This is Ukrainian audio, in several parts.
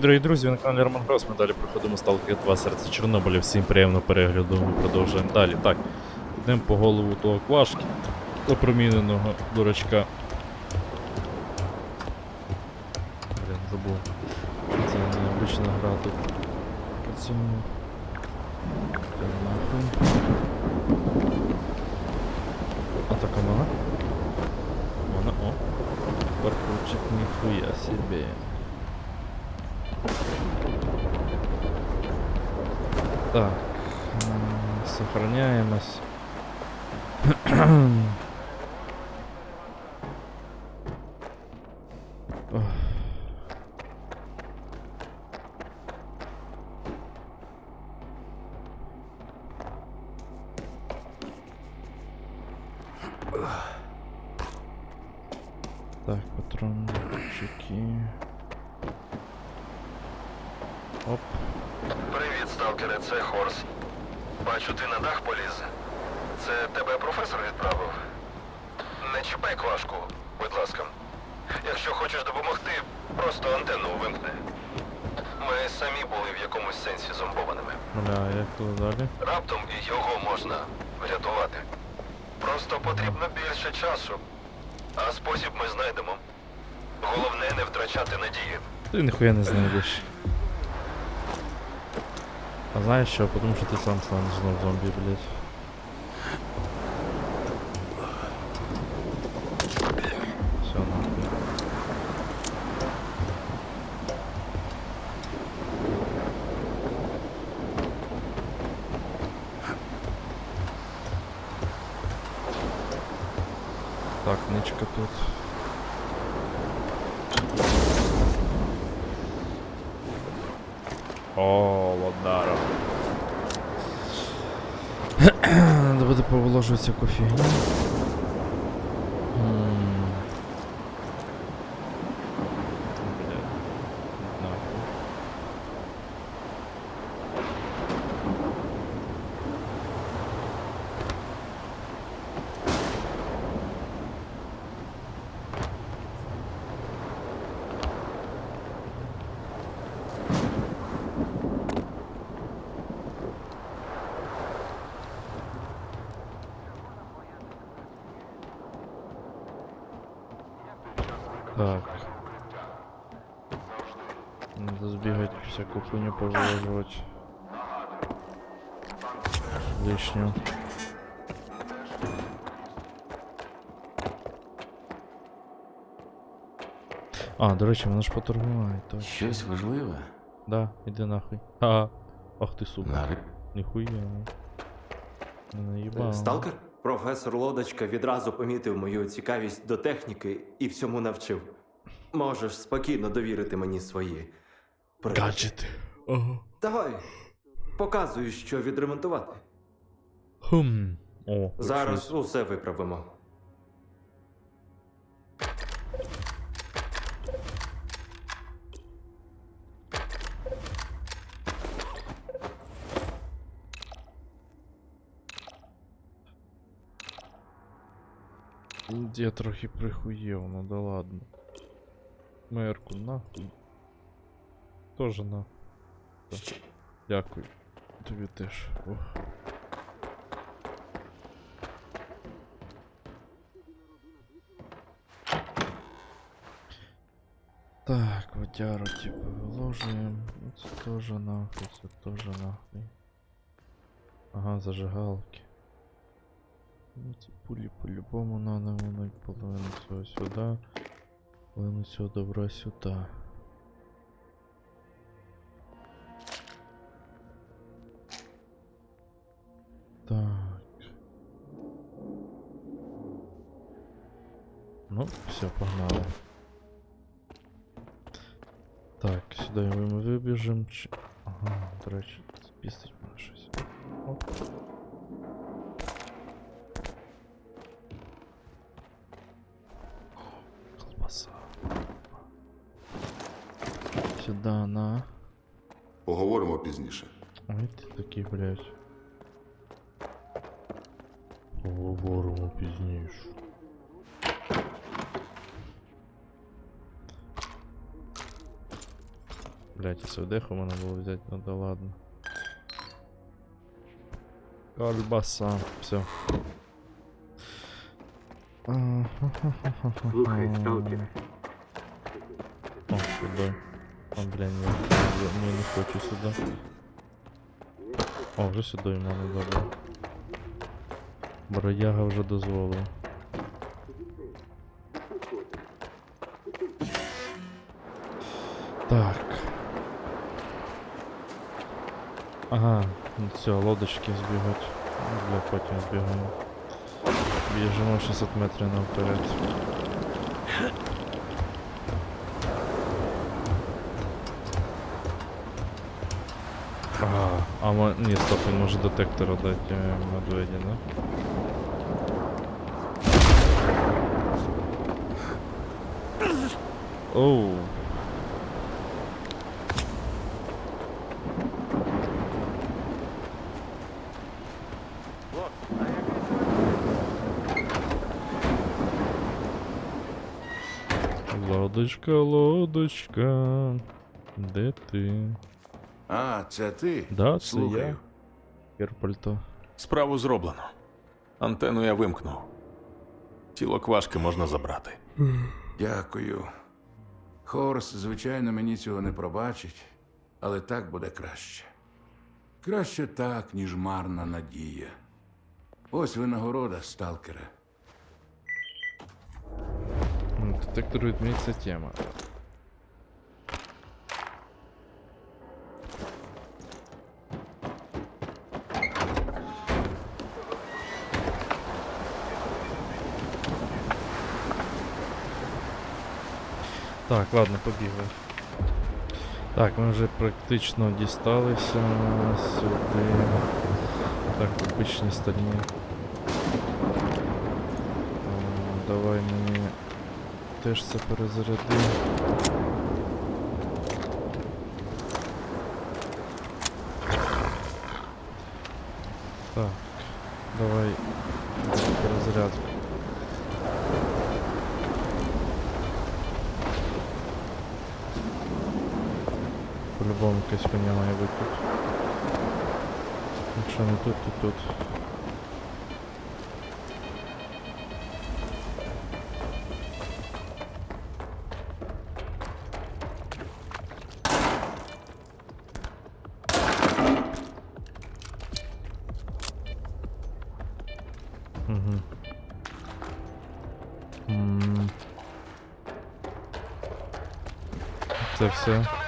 Дорогі друзі, ви на каналі Роман Грос. Ми далі проходимо Stalker 2 серце Чорнобиля. Всім приємного перегляду. Ми продовжуємо далі. Так, йдемо по голову того квашки, опроміненого дурачка. Блін, забув. Це необична гра тут. По цьому. Нахуй. А така вона? Вона, о. Паркурчик, ніхуя себе. Так. Сохраняемость. Ох. Так, патрончики. Оп. Привіт, сталкере, це Хорс. Бачу, ти на дах поліз. Це тебе професор відправив. Не чіпай квашку, будь ласка. Якщо хочеш допомогти, просто антенну вимкни. Ми самі були в якомусь сенсі зомбованими. Бля, як туди далі? Раптом і його можна врятувати. Просто потрібно більше часу. А спосіб ми знайдемо. Головне не втрачати надії. Ти ніхуя не знайдеш. А знаєш що? Потому що ти сам станеш знов зомбі, блядь. Все нахуй. Так, ничка тут. О, ладнара. Надо буде поволожувати всяку фігню. М. Бля. Нахуй. Так. Надо сбегать всякую хуйню повыложивать. Лишнюю. А, до речі, вона ж поторгуває, точно. Щось важливе? Да, іди нахуй. А, ах ти сука. Нари... Ніхуя. Не наїбав. Сталкер? Професор Лодочка відразу помітив мою цікавість до техніки і всьому навчив. Можеш спокійно довірити мені свої. Гаджети. Ага. Давай, показую, що відремонтувати. Хм. О, Зараз щось. усе виправимо. Я трохи прихуєв, ну да ладно. Мерку, нахуй. Тоже на. Дякую. Тобі теж. Ох. Так, водяру типа виложуємо. Ну, Це теж нахуй, це теж нахуй. Ага, зажигалки. Ну, це пулі по-любому надо воно половину цього сюди. Половину цього добра сюди. Ну, все, погнали. Так, сюди ми вибіжимо. Чи... Ага, до речі, спістить мене щось. Оп. Колбаса. Сюда на. Поговоримо пізніше. Ой, ти такий, блядь. Поговоримо пізніше. Блять, СВДху можна було взяти, ну да ладно. Кальбаса, все. Слухай, сталкер. О, сюди. О, блін, ні, ні, ні, не хочу сюди. О, вже сюди в мене добре. Бродяга вже дозволив. Так. Ага, все, лодочки збігать. Ну, Бля, потім збігаємо. Біжимо 600 метрів наперед. А, а мо... Ні, стоп, він може детектора дати е, медведі, да? Оу. Лодочка, лодочка, де ти? А, це ти? Да, це Слухаю. я. Герпальто. Справу зроблено. Антенну я вимкнув. Тіло квашки можна забрати. Дякую. Хорс, звичайно, мені цього не пробачить, але так буде краще. Краще так, ніж марна надія. Ось винагорода, сталкере. Ну, Детектор відміниться тема. Так, ладно, побігли. Так, ми вже практично дісталися сюди. Так, обичні стальні. Е, Давай мені теж це перезаряди. Так, давай перезарядку. По-любому якась коня має бути. Якщо не тут, то тут. Все.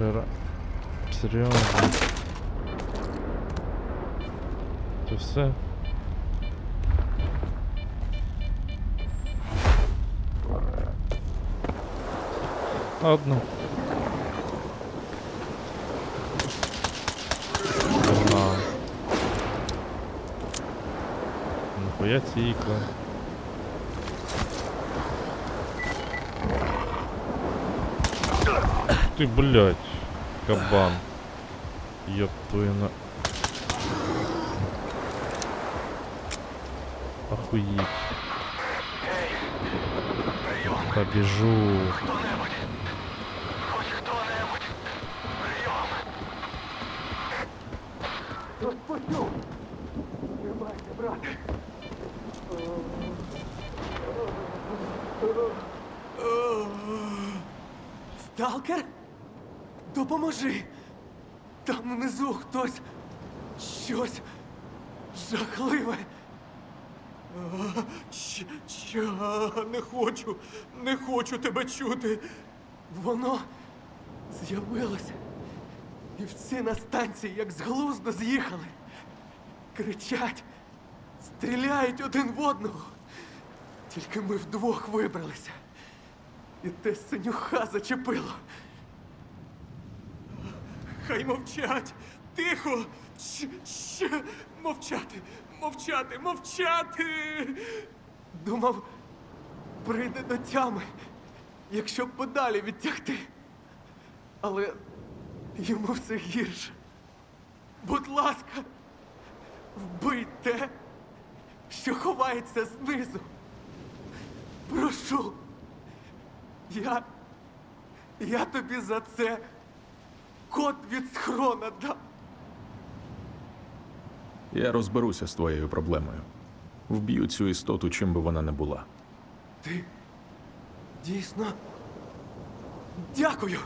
Раз. Серйозно. Це все. Ладно. Ага. Нихуя тикла. Ты, блядь, кабан. Ёб твою на... Охуеть. Побежу. Допоможи! Там внизу хтось щось жахливе. Ч, не хочу, не хочу тебе чути. Воно з'явилося. І всі на станції як з глузду з'їхали. Кричать, Стріляють один в одного. Тільки ми вдвох вибралися. І те синюха зачепило. Хай мовчать! Тихо! Щ, щ, мовчати! Мовчати! Мовчати! Думав, прийде до тями, якщо подалі відтягти. Але йому все гірше. Будь ласка, вбий те, що ховається знизу. Прошу. Я. Я тобі за це код від схрона дам. Я розберуся з твоєю проблемою. Вб'ю цю істоту, чим би вона не була. Ти дійсно. Дякую.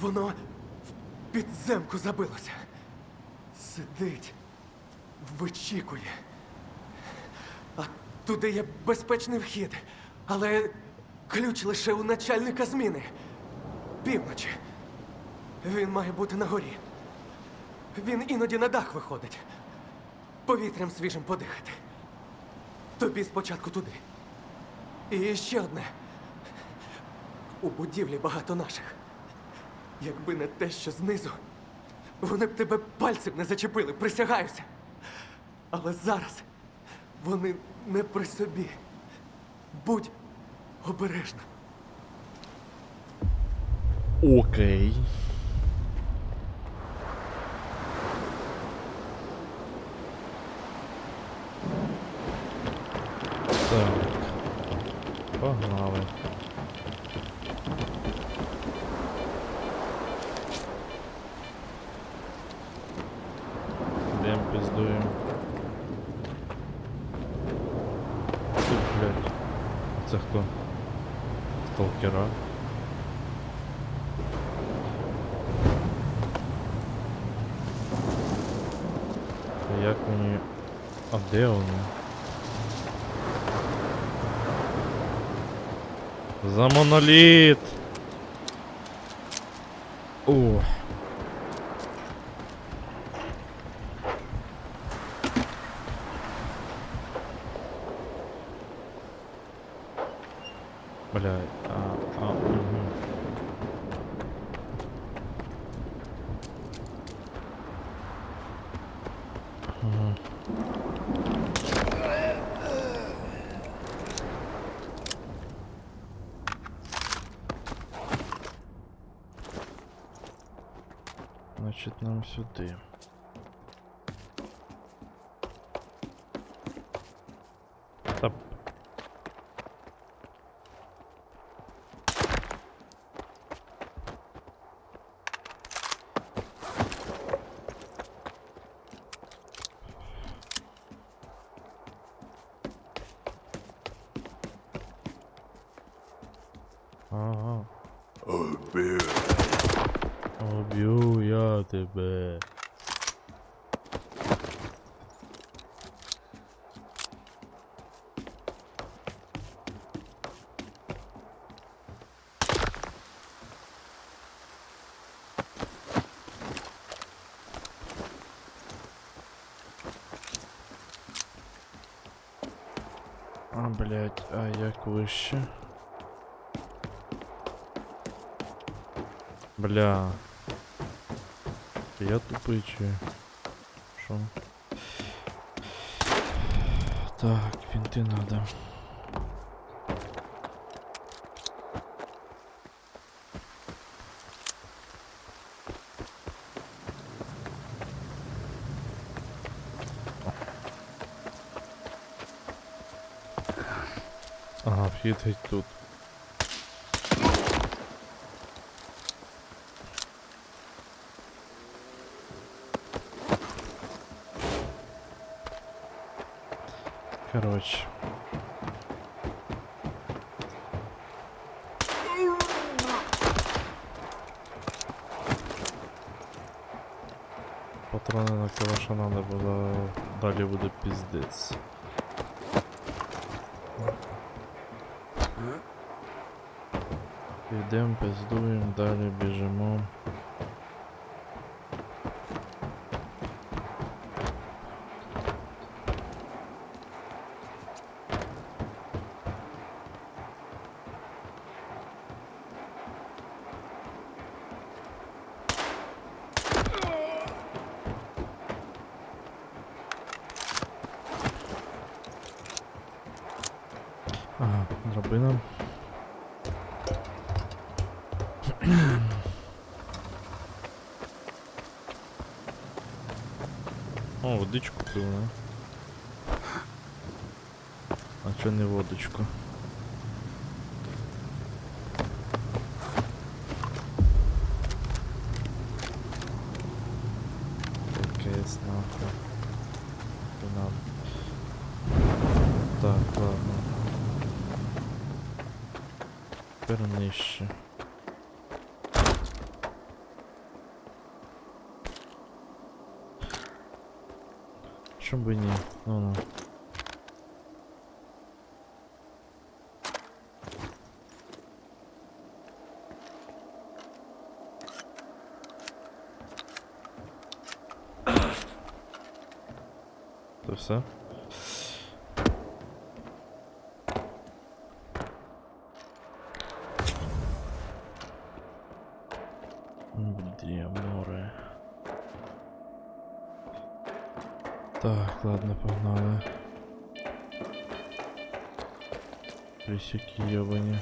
Воно в підземку забилося. Сидить, вичікує. А туди є безпечний вхід, але ключ лише у начальника зміни. Півночі. Він має бути на горі. Він іноді на дах виходить. Повітрям свіжим подихати. Тобі спочатку туди. І ще одне. У будівлі багато наших. Якби не те, що знизу, вони б тебе пальцем не зачепили, присягаюся. Але зараз вони не при собі. Будь обережним. Окей. Так. Погнали. Йдем пиздуем. Блядь. Це хто? Сталкера? Як мені. А де вони? За моноліт! О. Бля, а, а, угу. Значить, нам сюди. А, блять, а як вище? Бля. Я тупий чи. Що? Так, винти надо. Ага, вхід геть тут. Короче. Патрони на калаша надо було. Далі буде піздець. Йдемо, пиздуємо, далі біжимо. Драбина. О, водичку пив, не? А чо не водочку? КС нахуй. То нам. Так, ладно. Тепер нижче. Чому би ні? Ну ну. Це все? Где море? Так, ладно, погнали. Присяки ебани.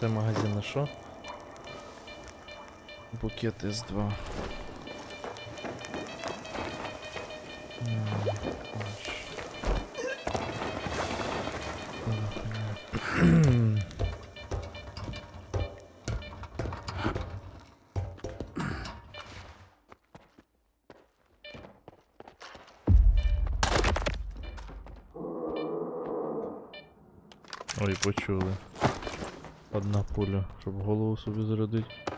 Це магазин на що? Букет С2. Ой, почули. Одна пуля, щоб голову собі зарядити.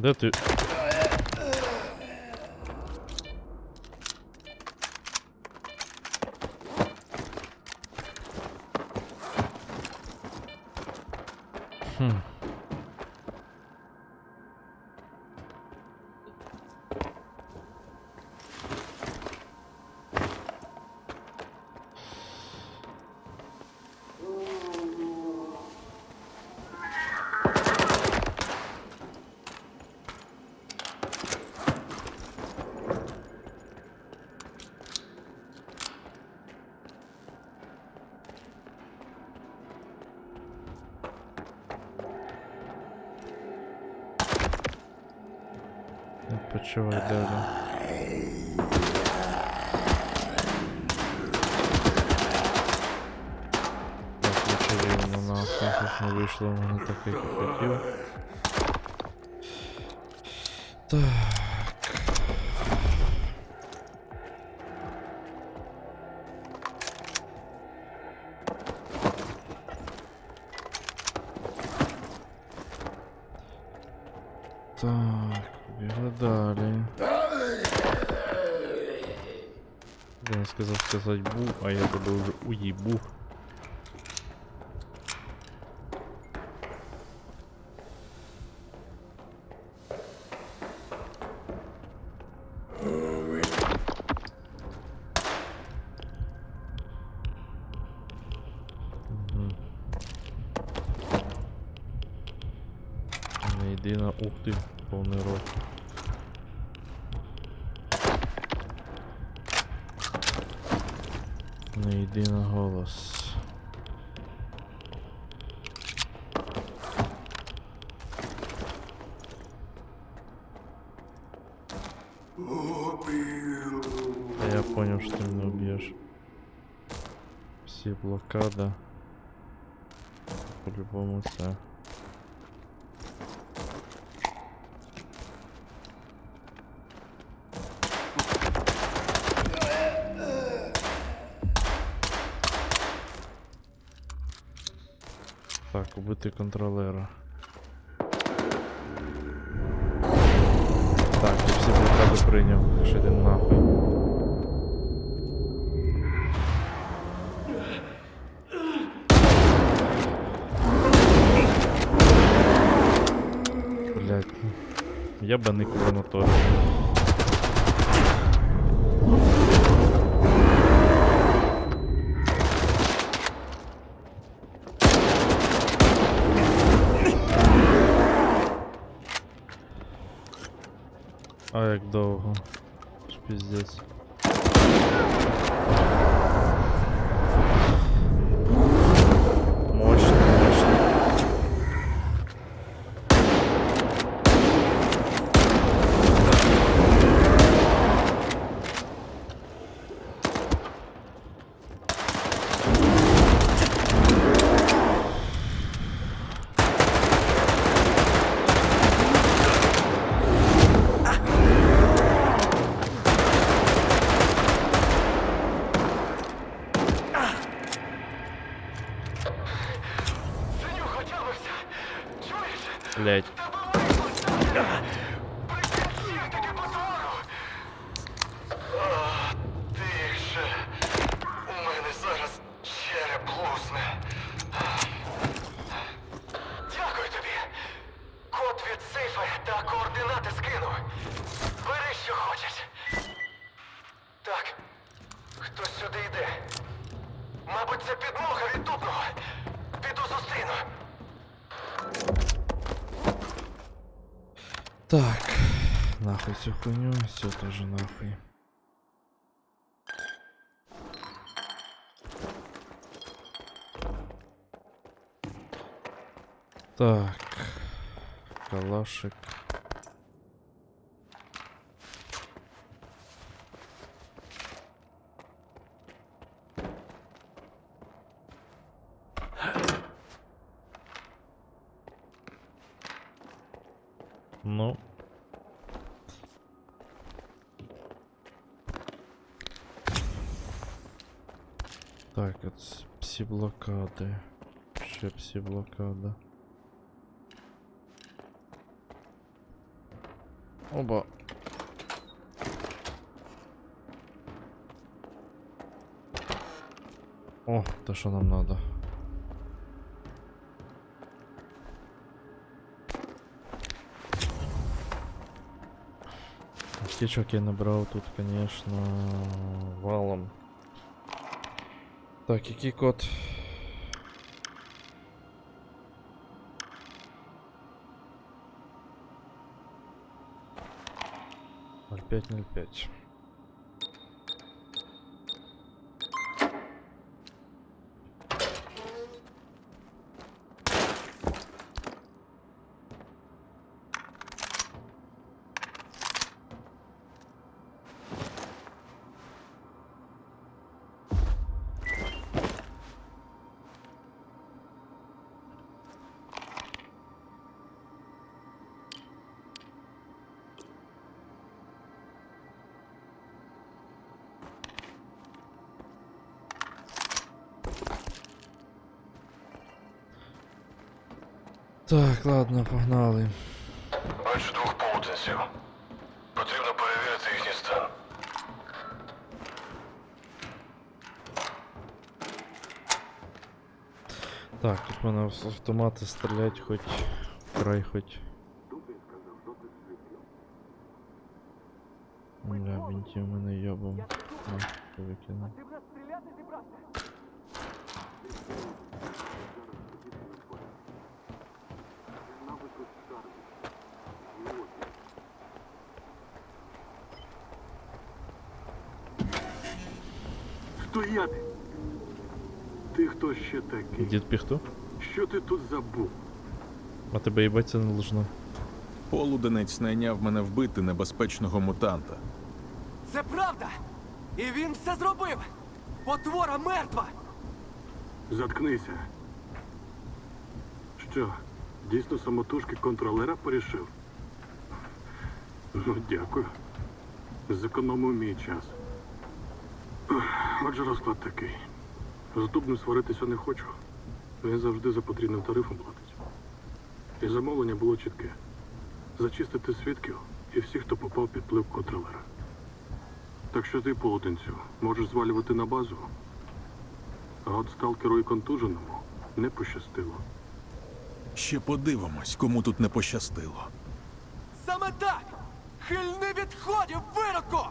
Де ти? Почувай далі. Так, включили воно нахуй, щось не вийшло в мене так, як я хотів. Так, Не йди на ух ти, повний рот. Не йди на голос. А я понял, что ты убьешь. Все блокада. По-любому. Так, убити контролера. Так, я всі блокади прийняв. Ще один нахуй. Блять. Я би не моторив. Ж Цю хуйню, все тоже нахуй. Так. Калашик. Ну. Так, от псі блокади. Ще псі блокада. Оба. О, то що нам надо. Аптечок я набрав тут, конечно, валом. Так, який код? 0505. Так, ладно, погнали. Бачу двох паутинців. Потрібно перевірити їхній стан. Так, тут мене з автомати стрілять хоч край хоч. Бля, бінтів мене йобом. Викину. Стояти! Ти хто ще такий? Дід піхту? Що ти тут забув? А тебе їбаться не должно. Полуденець найняв мене вбити небезпечного мутанта. Це правда! І він все зробив! Потвора мертва! Заткнися. Що, дійсно самотужки контролера порішив? Ну, дякую. Зекономив мій час. Отже, розклад такий. З дубним сваритися не хочу. Він завжди за потрібним тарифом платить. І замовлення було чітке. Зачистити свідків і всіх, хто попав під вплив контролера. Так що ти, полотенцю, можеш звалювати на базу, а от сталкеру і контуженому не пощастило. Ще подивимось, кому тут не пощастило. Саме так! Хильни відходів, вироку!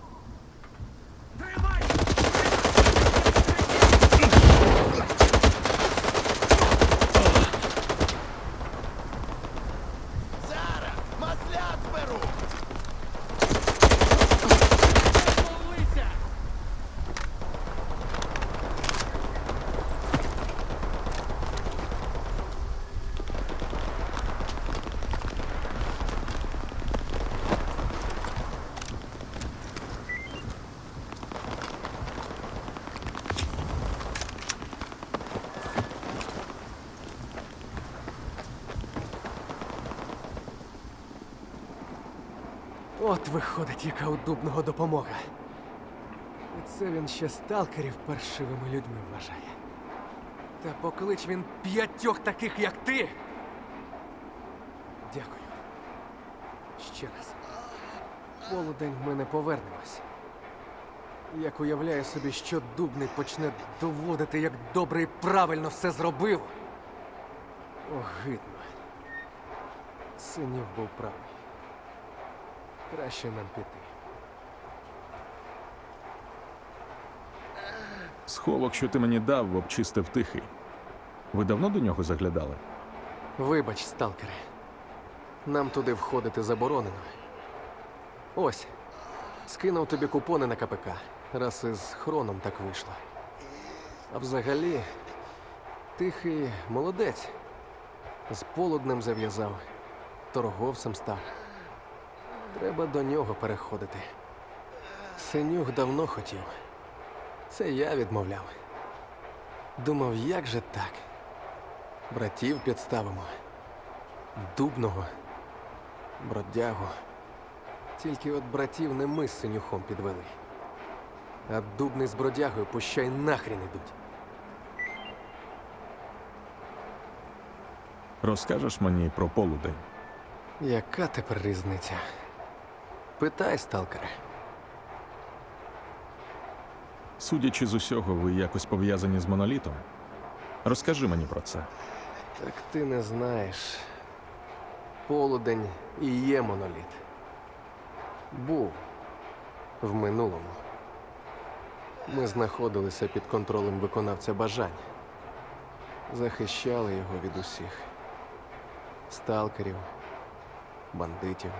От виходить, яка у Дубного допомога. І це він ще сталкерів паршивими людьми вважає. Та поклич він п'ятьох таких, як ти. Дякую. Ще раз. Полудень ми не повернемось. Як уявляю собі, що Дубний почне доводити, як добре і правильно все зробив. Огидно. Синюк був правий. Краще нам піти. Сховок, що ти мені дав, обчистив тихий. Ви давно до нього заглядали? Вибач, сталкере. Нам туди входити заборонено. Ось. Скинув тобі купони на КПК. Раз із хроном так вийшло. А взагалі, тихий молодець. З полуднем зав'язав, торговцем став. Треба до нього переходити. Синюх давно хотів. Це я відмовляв. Думав, як же так? Братів підставимо. Дубного, бродягу. Тільки от братів не ми з синюхом підвели. А дубний з бродягою пущай нахрін ідуть. Розкажеш мені про полудень. Яка тепер різниця? Питай, сталкере. Судячи з усього, ви якось пов'язані з монолітом. Розкажи мені про це. Так ти не знаєш. Полудень і є моноліт. Був в минулому. Ми знаходилися під контролем виконавця бажань. Захищали його від усіх. Сталкерів, бандитів,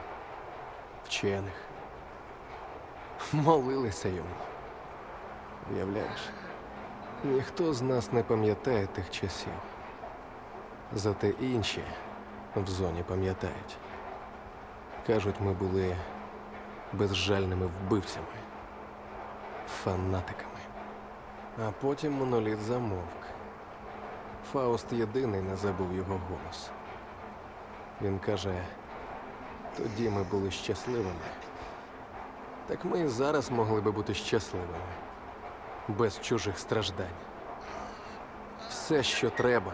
вчених. Молилися йому. Уявляєш? Ніхто з нас не пам'ятає тих часів. Зате інші в зоні пам'ятають. Кажуть, ми були безжальними вбивцями, фанатиками. А потім моноліт замовк. Фауст єдиний не забув його голос. Він каже: тоді ми були щасливими. Так ми і зараз могли би бути щасливими, без чужих страждань. Все, що треба,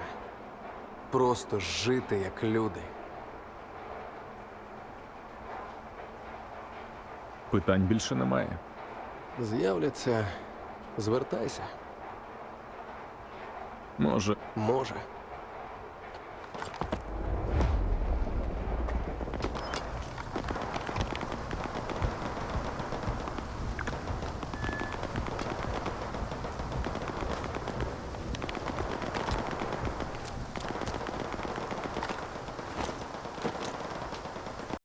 просто жити як люди. Питань більше немає. З'являться, звертайся. Може, Може.